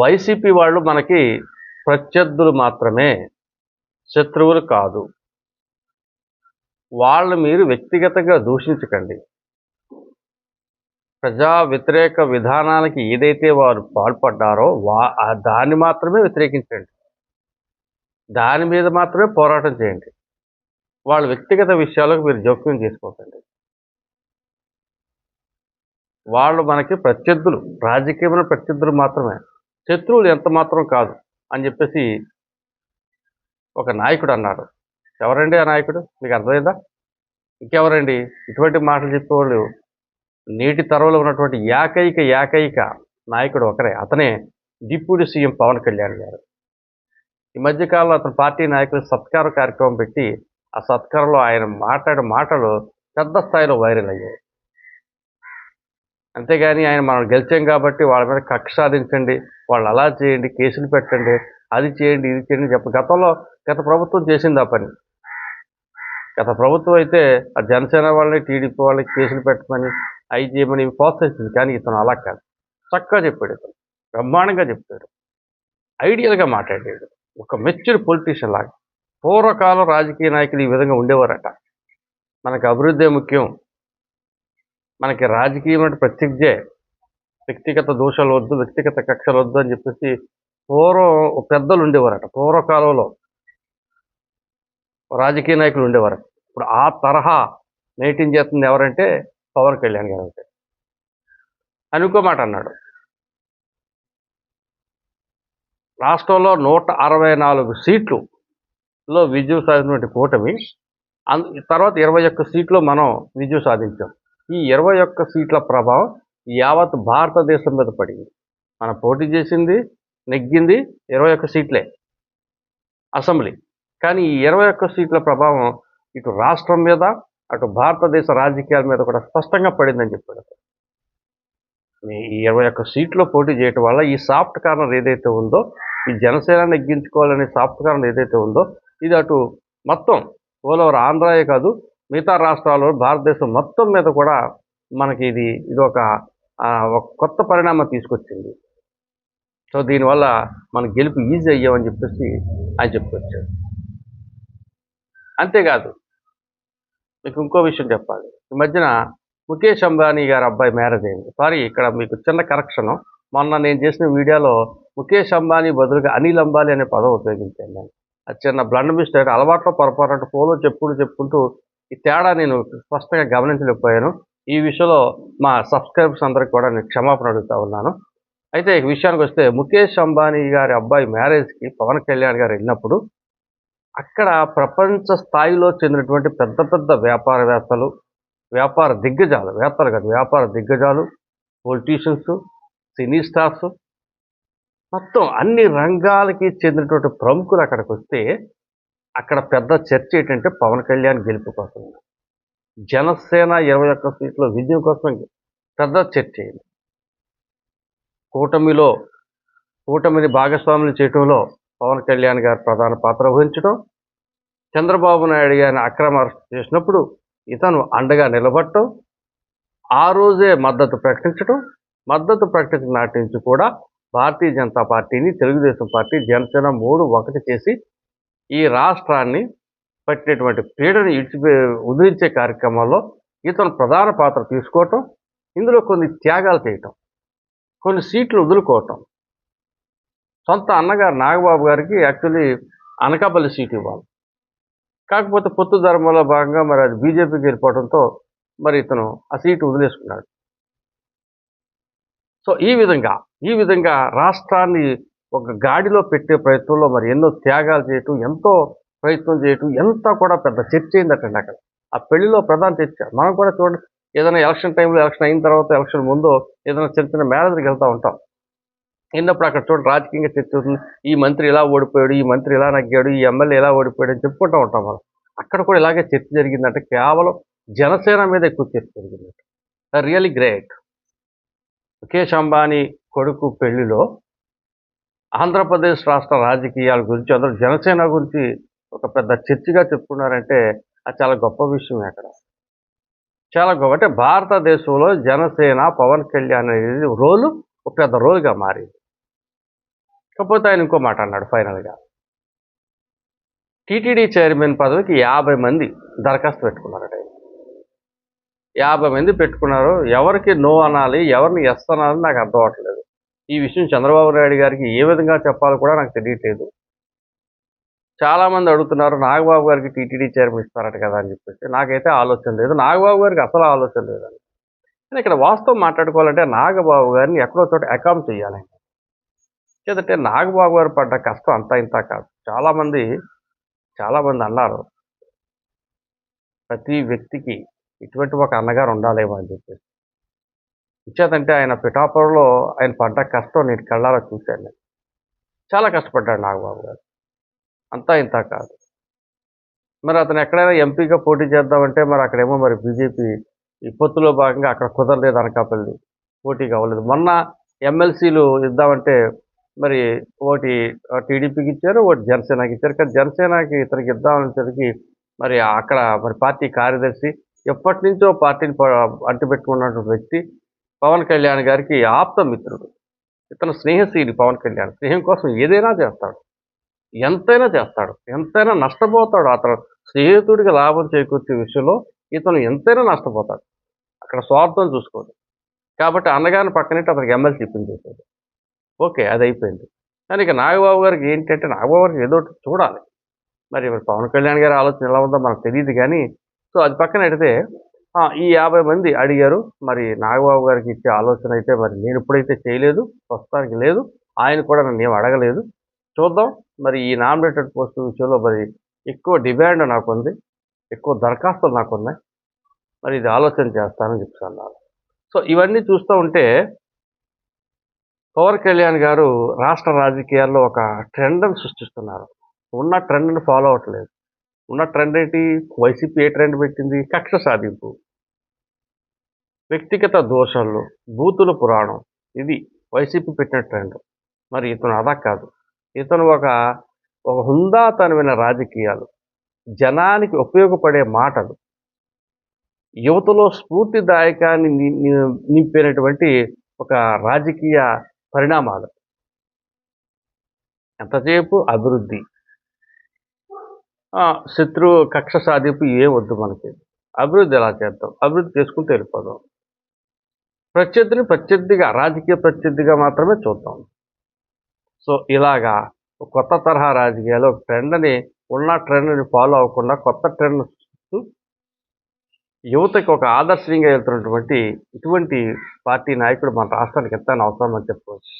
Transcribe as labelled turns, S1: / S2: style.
S1: YCP వాళ్ళు మనకి ప్రత్యర్థులు మాత్రమే శత్రువులు కాదు. వాళ్ళు మీరు వ్యక్తిగతంగా దూషించకండి. ప్రజా వ్యతిరేక విధానాలకి ఏదైతే వారు పాల్పడ్డారో వా దాన్ని మాత్రమే వ్యతిరేకించండి. దాని మీద మాత్రమే పోరాటం చేయండి. వాళ్ళ వ్యక్తిగత విషయాలకు మీరు జోక్యం చేసుకోకండి. వాళ్ళు మనకి ప్రత్యర్థులు రాజకీయమైన ప్రత్యర్థులు మాత్రమే. శత్రువులు ఎంత మాత్రం కాదు అని చెప్పేసి ఒక నాయకుడు అన్నాడు. ఎవరండి ఆ నాయకుడు? మీకు అర్థమైందా? ఇంకెవరండి? ఇటువంటి మాటలు చెప్పేవాళ్ళు నేటి తరవలో ఉన్నటువంటి ఏకైక ఏకైక నాయకుడు ఒకరే. అతనే డిప్యూటీ సీఎం పవన్ కళ్యాణ్ గారు. ఈ మధ్యకాలంలో అతను పార్టీ నాయకులు సత్కార కార్యక్రమం పెట్టి ఆ సత్కారంలో ఆయన మాట్లాడే మాటలు పెద్ద స్థాయిలో వైరల్ అయ్యాయి. అంతేగాని ఆయన మనం గెలిచాం కాబట్టి వాళ్ళ మీద కక్ష సాధించండి వాళ్ళు అలా చేయండి కేసులు పెట్టండి అది చేయండి ఇది చేయండి చెప్ప గతంలో గత ప్రభుత్వం చేసింది ఆ పని. గత ప్రభుత్వం అయితే ఆ జనసేన వాళ్ళని టీడీపీ వాళ్ళకి కేసులు పెట్టమని అవి చేయమని ప్రోత్సహించింది. కానీ ఇతను అలా కాదు. చక్కగా చెప్పాడు ఇతను. బ్రహ్మాండంగా చెప్పాడు ఐడియల్గా మాట్లాడాడు. ఒక మెచ్యూర్ పొలిటీషియన్ లాగా. పూర్వకాలం రాజకీయ నాయకులు ఈ విధంగా ఉండేవారట. మనకు అభివృద్ధి ముఖ్యం. మనకి రాజకీయం అంటే ప్రత్యక్షే. వ్యక్తిగత దోషాలు వద్దు వ్యక్తిగత కక్షలు వద్దు అని చెప్పేసి పూర్వం పెద్దలు ఉండేవారట. పూర్వకాలంలో రాజకీయ నాయకులు ఉండేవారు ఇప్పుడు ఆ తరహా మెయింటైన్ చేస్తుంది ఎవరంటే పవన్ కళ్యాణ్ గారు అంటే. అనుకోమాట మాట అన్నాడు. రాష్ట్రంలో నూట అరవై నాలుగు సీట్లులో విజయం సాధించినటువంటి కూటమి తర్వాత ఇరవై ఒక్క సీట్లు మనం విజయం సాధించాం. ఈ ఇరవై ఒక్క సీట్ల ప్రభావం యావత్ భారతదేశం మీద పడింది. మనం పోటీ చేసింది నెగ్గింది ఇరవై ఒక్క సీట్లే. అసెంబ్లీ. కానీ ఈ ఇరవై ఒక్క సీట్ల ప్రభావం ఇటు రాష్ట్రం మీద అటు భారతదేశ రాజకీయాల మీద కూడా స్పష్టంగా పడిందని చెప్పాడు ఈ ఇరవై ఒక్క సీట్లో పోటీ చేయటం వల్ల ఈ సాఫ్ట్ కార్నర్ ఏదైతే ఉందో ఈ జనసేన నెగ్గించుకోవాలనే సాఫ్ట్ కార్నర్ ఏదైతే ఉందో ఇది అటు మొత్తం ఓల్ ఓవర్ ఆంధ్రాయే కాదు మిగతా రాష్ట్రాల్లో భారతదేశం మొత్తం మీద కూడా మనకి ఇది ఇది ఒక కొత్త పరిణామం తీసుకొచ్చింది. సో దీనివల్ల మన గెలుపు ఈజీ అయ్యామని చెప్పేసి ఆయన చెప్పుకొచ్చాడు అంతేకాదు మీకు ఇంకో విషయం చెప్పాలి. ఈ మధ్యన ముఖేష్ అంబానీ గారి అబ్బాయి మ్యారేజ్ అయింది. సారీ ఇక్కడ మీకు చిన్న కరెక్షన్. మొన్న నేను చేసిన వీడియోలో ముఖేష్ అంబానీ బదులుగా అనిల్ అంబానీ అనే పదం ఉపయోగించాను నేను. అది చిన్న బ్లండ్ మిస్టేక్ అలవాట్లో పొరపాటు ఫోన్లో చెప్పుకుంటూ చెప్పుకుంటూ ఈ తేడా నేను స్పష్టంగా గమనించలేకపోయాను. ఈ విషయంలో మా సబ్స్క్రైబర్స్ అందరికి కూడా నేను క్షమాపణ అడుగుతా ఉన్నాను. అయితే ఈ విషయానికి వస్తే ముఖేష్ అంబానీ గారి అబ్బాయి మ్యారేజ్కి పవన్ కళ్యాణ్ గారు వెళ్ళినప్పుడు అక్కడ ప్రపంచ స్థాయిలో చెందినటువంటి పెద్ద పెద్ద వ్యాపారవేత్తలు వ్యాపార దిగ్గజాలు వేత్తలు కాదు వ్యాపార దిగ్గజాలు పొలిటీషియన్స్ సినీ స్టార్స్ మొత్తం అన్ని రంగాలకి చెందినటువంటి ప్రముఖులు అక్కడికి వస్తే అక్కడ పెద్ద చర్చ ఏంటంటే పవన్ కళ్యాణ్ గెలుపు కోసం. జనసేన ఇరవై ఒక్క సీట్లో విజయం కోసం పెద్ద చర్చ అయింది కూటమిలో కూటమిని భాగస్వాములు చేయటంలో పవన్ కళ్యాణ్ గారు ప్రధాన పాత్ర వహించడం చంద్రబాబు నాయుడు గారిని అక్రమ అరెస్ట్ చేసినప్పుడు ఇతను అండగా నిలబడటం ఆ రోజే మద్దతు ప్రకటించడం మద్దతు ప్రకటించిన నాటి నుంచి కూడా భారతీయ జనతా పార్టీని తెలుగుదేశం పార్టీ జనసేన మూడు ఒకటి చేసి ఈ రాష్ట్రాన్ని పట్టినటువంటి పీడను ఇడిచిపే ఉదిరించే కార్యక్రమాల్లో ఇతను ప్రధాన పాత్ర తీసుకోవటం ఇందులో కొన్ని త్యాగాలు చేయటం కొన్ని సీట్లు వదులుకోవటం. సొంత అన్నగారు నాగబాబు గారికి యాక్చువల్లీ అనకాపల్లి సీట్ ఇవ్వాలి. కాకపోతే పొత్తు ధర్మంలో భాగంగా మరి అది బీజేపీకి వెళ్ళిపోవడంతో మరి ఇతను ఆ సీటు వదిలేసుకున్నాడు. సో ఈ విధంగా ఈ విధంగా రాష్ట్రాన్ని ఒక గాడిలో పెట్టే ప్రయత్నంలో మరి ఎన్నో త్యాగాలు చేయటం ఎంతో ప్రయత్నం చేయటం ఎంత కూడా పెద్ద చర్చ అయిందటండి అక్కడ ఆ పెళ్ళిలో ప్రధాన చర్చ. మనం కూడా చూడండి ఏదైనా ఎలక్షన్ టైంలో ఎలక్షన్ అయిన తర్వాత ఎలక్షన్ ముందు ఏదైనా చిన్న చిన్న మేనేజర్కి వెళ్తూ ఉంటాం. వెళ్ళినప్పుడు అక్కడ చూడండి రాజకీయంగా చర్చ అవుతుంది. ఈ మంత్రి ఇలా ఓడిపోయాడు ఈ మంత్రి ఇలా నగ్గాడు ఈ ఎమ్మెల్యే ఇలా ఓడిపోయాడు అని చెప్పుకుంటూ ఉంటాం మనం. అక్కడ కూడా ఇలాగే చర్చ జరిగిందంటే కేవలం జనసేన మీద ఎక్కువ చర్చ జరిగిందంట. Really great. ముఖేష్ అంబానీ కొడుకు పెళ్ళిలో ఆంధ్రప్రదేశ్ రాష్ట్ర రాజకీయాల గురించి అందరూ జనసేన గురించి ఒక పెద్ద చర్చగా చెప్పుకున్నారంటే అది చాలా గొప్ప విషయం అక్కడ. చాలా గొప్ప అంటే భారతదేశంలో జనసేన పవన్ కళ్యాణ్ అనేది రోలు ఒక పెద్ద రోలుగా మారింది. కాకపోతే ఆయన ఇంకో మాట అన్నాడు ఫైనల్గా. టీటీడీ చైర్మన్ పదవికి యాభై మంది దరఖాస్తు పెట్టుకున్నారట యాభై మంది పెట్టుకున్నారు. ఎవరికి నో అనాలి ఎవరిని ఎస్ అనాలి నాకు అర్థం అవ్వట్లేదు ఈ విషయం చంద్రబాబు నాయుడు గారికి ఏ విధంగా చెప్పాలో కూడా నాకు తెలియట్లేదు. చాలామంది అడుగుతున్నారు నాగబాబు గారికి టీటీడీ చైర్మన్ ఇస్తారట కదా అని చెప్పేసి. నాకైతే ఆలోచన లేదు. నాగబాబు గారికి అసలు ఆలోచన లేదండి. కానీ ఇక్కడ వాస్తవం మాట్లాడుకోవాలంటే నాగబాబు గారిని ఎక్కడో చోట అకామ్ చేయాలి. లేదంటే నాగబాబు గారు పడ్డ కష్టం అంతా ఇంత కాదు. చాలామంది చాలామంది అన్నారు ప్రతి వ్యక్తికి ఇటువంటి ఒక అన్నగారు ఉండాలేమో అని చెప్పేసి. ఇచ్చేదంటే ఆయన పిఠాపురంలో ఆయన పడ్డ కష్టం నేను కళ్ళారా చూశాను నేను. చాలా కష్టపడ్డాడు నాగబాబు గారు. అంతా ఇంత కాదు. మరి అతను ఎక్కడైనా ఎంపీగా పోటీ చేద్దామంటే మరి అక్కడేమో మరి బీజేపీ ఈ పొత్తులో భాగంగా అక్కడ కుదరలేదు అనకాపల్లి. పోటీ కావలేదు మొన్న ఎమ్మెల్సీలు ఇద్దామంటే మరి ఓటి టీడీపీకి ఇచ్చారు ఒకటి జనసేనకి ఇచ్చారు. కానీ జనసేనకి ఇతనికి ఇద్దామనేసరికి మరి అక్కడ మరి పార్టీ కార్యదర్శి ఎప్పటి నుంచో పార్టీని అంటిపెట్టుకున్నటువంటి వ్యక్తి పవన్ కళ్యాణ్ గారికి ఆప్త మిత్రుడు ఇతను స్నేహశీలి పవన్ కళ్యాణ్. స్నేహం కోసం ఏదైనా చేస్తాడు. ఎంతైనా చేస్తాడు. ఎంతైనా నష్టపోతాడు. అతను స్నేహితుడికి లాభం చేకూర్చే విషయంలో ఇతను ఎంతైనా నష్టపోతాడు. అక్కడ స్వార్థం చూసుకోడు. కాబట్టి అన్నగారిని పక్కనట్టు అతనికి ఎమ్మెల్సీ ఇప్పించేసాడు ఓకే అది అయిపోయింది. కానీ ఇక నాగబాబు గారికి ఏంటంటే నాగబాబు గారికి ఏదో ఒకటి చూడాలి. మరి మరి పవన్ కళ్యాణ్ గారి ఆలోచన ఎలా ఉందో మనకు తెలియదు కానీ సో అది పక్కన పెడితే ఈ యాభై మంది అడిగారు మరి నాగబాబు గారికి ఇచ్చే ఆలోచన అయితే మరి నేను ఇప్పుడైతే చేయలేదు ప్రస్తుతానికి లేదు ఆయన కూడా నన్ను ఏం అడగలేదు. చూద్దాం మరి ఈ నామినేటెడ్ పోస్ట్ విషయంలో మరి ఎక్కువ డిమాండ్ నాకు ఉంది ఎక్కువ దరఖాస్తులు నాకు ఉన్నాయి మరి ఇది ఆలోచన చేస్తానని చెప్తున్నాను సో ఇవన్నీ చూస్తూ ఉంటే పవన్ కళ్యాణ్ గారు రాష్ట్ర రాజకీయాల్లో ఒక ట్రెండ్ని సృష్టిస్తున్నారు. ఉన్న ట్రెండ్ని ఫాలో అవ్వట్లేదు ఉన్న ట్రెండ్ ఏంటి? వైసీపీ ఏ ట్రెండ్ పెట్టింది? కక్ష సాధింపు. వ్యక్తిగత దోషాలు బూతుల పురాణం. ఇది వైసీపీ పెట్టిన ట్రెండ్. మరి ఇతను అదా కాదు. ఇతను ఒక ఒక హుందాతనమైన రాజకీయాలు జనానికి ఉపయోగపడే మాటలు యువతలో స్ఫూర్తిదాయకాన్ని ని- నింపినటువంటి ఒక రాజకీయ పరిణామాలు. ఎంతసేపు? అభివృద్ధి. శత్రు కక్ష సాధింపు ఏం వద్దు మనకి. అభివృద్ధి ఎలా చేద్దాం? అభివృద్ధి చేసుకుంటూ వెళ్ళిపోదాం. ప్రత్యర్థిని ప్రత్యర్థిగా రాజకీయ ప్రత్యర్థిగా మాత్రమే చూద్దాం. సో ఇలాగా కొత్త తరహా రాజకీయాలు ట్రెండ్ని ఉన్న ట్రెండ్ని ఫాలో అవ్వకుండా కొత్త ట్రెండ్ యువతకి ఒక ఆదర్శంగా వెళ్తున్నటువంటి ఇటువంటి పార్టీ నాయకుడు మన రాష్ట్రానికి ఎంత అవసరం అని చెప్పుకోవచ్చు